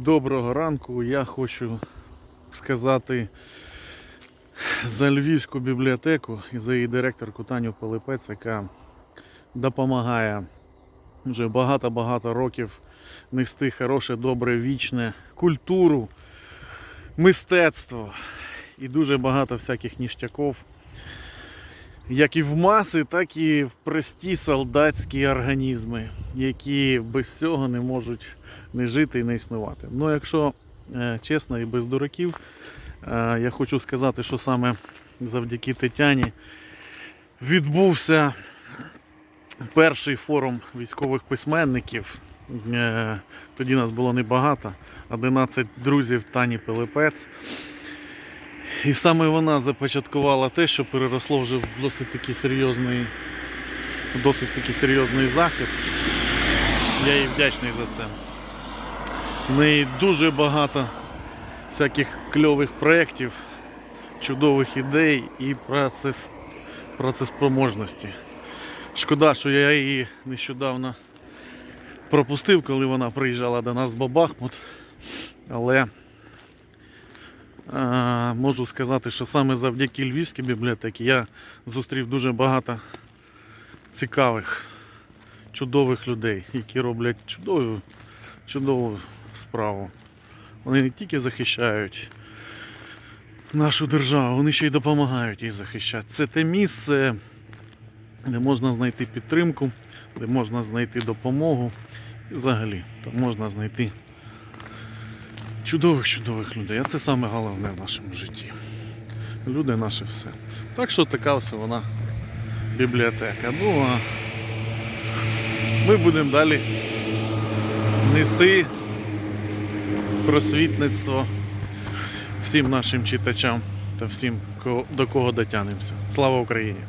Доброго ранку. Я хочу сказати за Львівську бібліотеку і за її директорку Таню Пилипець, яка допомагає вже багато-багато років нести хороше, добре, вічне культуру, мистецтво і дуже багато всяких ніштяків. Як і в маси, так і в прості солдатські організми, які без цього не можуть не жити і не існувати. Ну, якщо е, чесно і без дураків, е, я хочу сказати, що саме завдяки Тетяні відбувся перший форум військових письменників. Е, Тоді нас було небагато, 11 друзів Тані Пилипець. І саме вона започаткувала те, що переросло вже в досить такий серйозний, досить такий серйозний захід. Я їй вдячний за це. В неї дуже багато всяких кльових проєктів, чудових ідей і процес, процеспроможності. Шкода, що я її нещодавно пропустив, коли вона приїжджала до нас в Бабахмут. Але можу сказати, що саме завдяки Львівській бібліотеці я зустрів дуже багато цікавих, чудових людей, які роблять чудову, чудову справу. Вони не тільки захищають нашу державу, вони ще й допомагають їй захищати. Це те місце, де можна знайти підтримку, де можна знайти допомогу. І взагалі, там можна знайти чудових-чудових людей. А це саме головне в нашому житті. Люди наше все. Так що така ось вона бібліотека. Ну а ми будемо далі нести просвітництво всім нашим читачам та всім, до кого дотягнемося. Слава Україні!